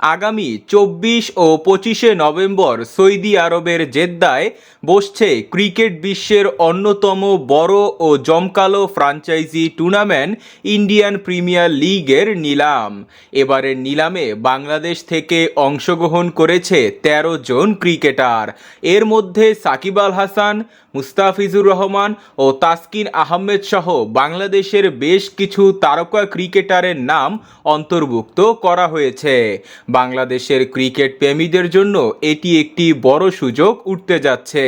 আগামী চব্বিশ ও পঁচিশে নভেম্বর সৌদি আরবের জেদ্দায় বসছে ক্রিকেট বিশ্বের অন্যতম বড় ও জমকালো ফ্রাঞ্চাইজি টুর্নামেন্ট ইন্ডিয়ান প্রিমিয়ার লিগের নিলাম। এবারের নিলামে বাংলাদেশ থেকে অংশগ্রহণ করেছে ১৩ জন ক্রিকেটার। এর মধ্যে সাকিব আল হাসান, মুস্তাফিজুর রহমান ও তাসকিন আহমেদ সহ বাংলাদেশের বেশ কিছু তারকা ক্রিকেটারের নাম অন্তর্ভুক্ত করা হয়েছে। বাংলাদেশের ক্রিকেট প্রেমীদের জন্য এটি একটি বড় সুযোগ উঠতে যাচ্ছে।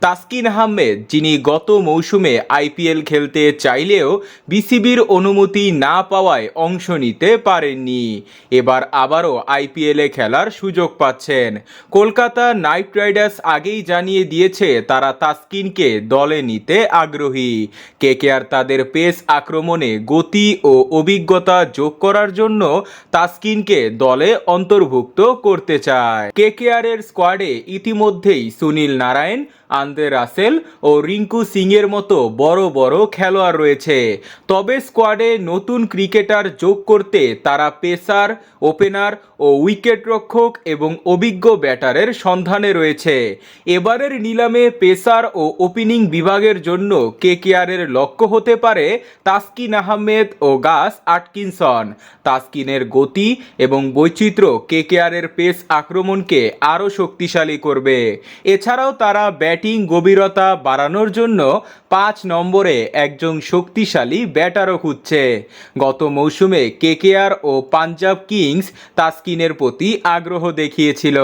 তাসকিন আহমেদ, যিনি গত মৌসুমে আইপিএল খেলতে চাইলেও বিসিবির অনুমতি না পাওয়ায় অংশ নিতে পারেননি। এবার আবারও আইপিএলে খেলার সুযোগ পাচ্ছেন। কলকাতা নাইট রাইডার্স আগেই জানিয়ে দিয়েছে, তারা তাসকিনকে দলে নিতে আগ্রহী। কেকেআর তাদের পেস আক্রমণে গতি ও অভিজ্ঞতা যোগ করার জন্য তাসকিনকে দলে অন্তর্ভুক্ত করতে চায়। কেকেআর এর স্কোয়াডে ইতিমধ্যেই সুনীল নারায়ণ, আন্দ্রে রাসেল ও রিঙ্কু সিং এর মতো বড় বড় খেলোয়াড় রয়েছে। তবে স্কোয়াডে নতুন ক্রিকেটার যোগ করতে তারা পেসার, ওপেনার ও উইকেট রক্ষক এবং অভিজ্ঞ ব্যাটারের সন্ধানে রয়েছে। এবারের নিলামে পেসার ও ওপেনিং বিভাগের জন্য কেকেআরের লক্ষ্য হতে পারে তাসকিন আহমেদ ও গাস আটকিনসন। তাসকিনের গতি এবং বৈচিত্র্য কেকেআরের পেস আক্রমণকে আরও শক্তিশালী করবে। এছাড়াও তারা ব্যাটিং গভীরতা বাড়ানোর জন্য পাঁচ নম্বরে একজন শক্তিশালী ব্যাটারও খুঁজছে। গত মৌসুমে কেকেআর ও পাঞ্জাব কিংস তাসকিনের প্রতি আগ্রহ দেখিয়েছিল।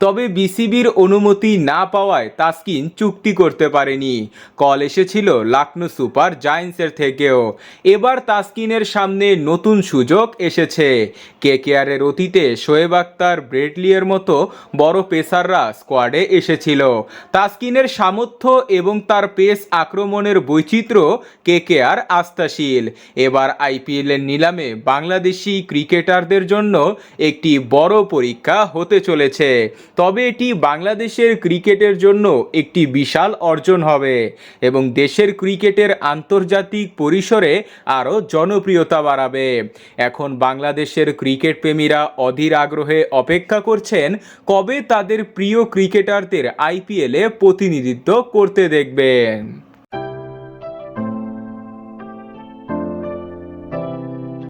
তবে বিসিবির অনুমতি না পাওয়ায় তাসকিন চুক্তি করতে পারেনি। কল এসেছিল লাকনো সুপার জায়ান্টসের থেকেও। এবার তাসকিনের সামনে নতুন সুযোগ এসেছে। কেকেআরের অতীতে শোয়েব আক্তার ব্রেডলিয়ের মতো বড় পেসাররা স্কোয়াডে এসেছিল। তাসকিনের সামর্থ্য এবং তার পেস আক্রমণের বৈচিত্র্য কে কে আর আস্থাশীল। এবার আইপিএলের নিলামে বাংলাদেশি ক্রিকেটারদের জন্য একটি বড় পরীক্ষা হতে চলেছে। তবে এটি বাংলাদেশের ক্রিকেটের জন্য একটি বিশাল অর্জন হবে এবং দেশের ক্রিকেটের আন্তর্জাতিক পরিসরে আরও জনপ্রিয়তা বাড়াবে। এখন বাংলাদেশের ক্রিকেট প্রেমীরা অধীর আগ্রহে অপেক্ষা করছেন কবে তাদের প্রিয় ক্রিকেটারদের আইপিএলে প্রতিনিধিত্ব করতে দেখবেন।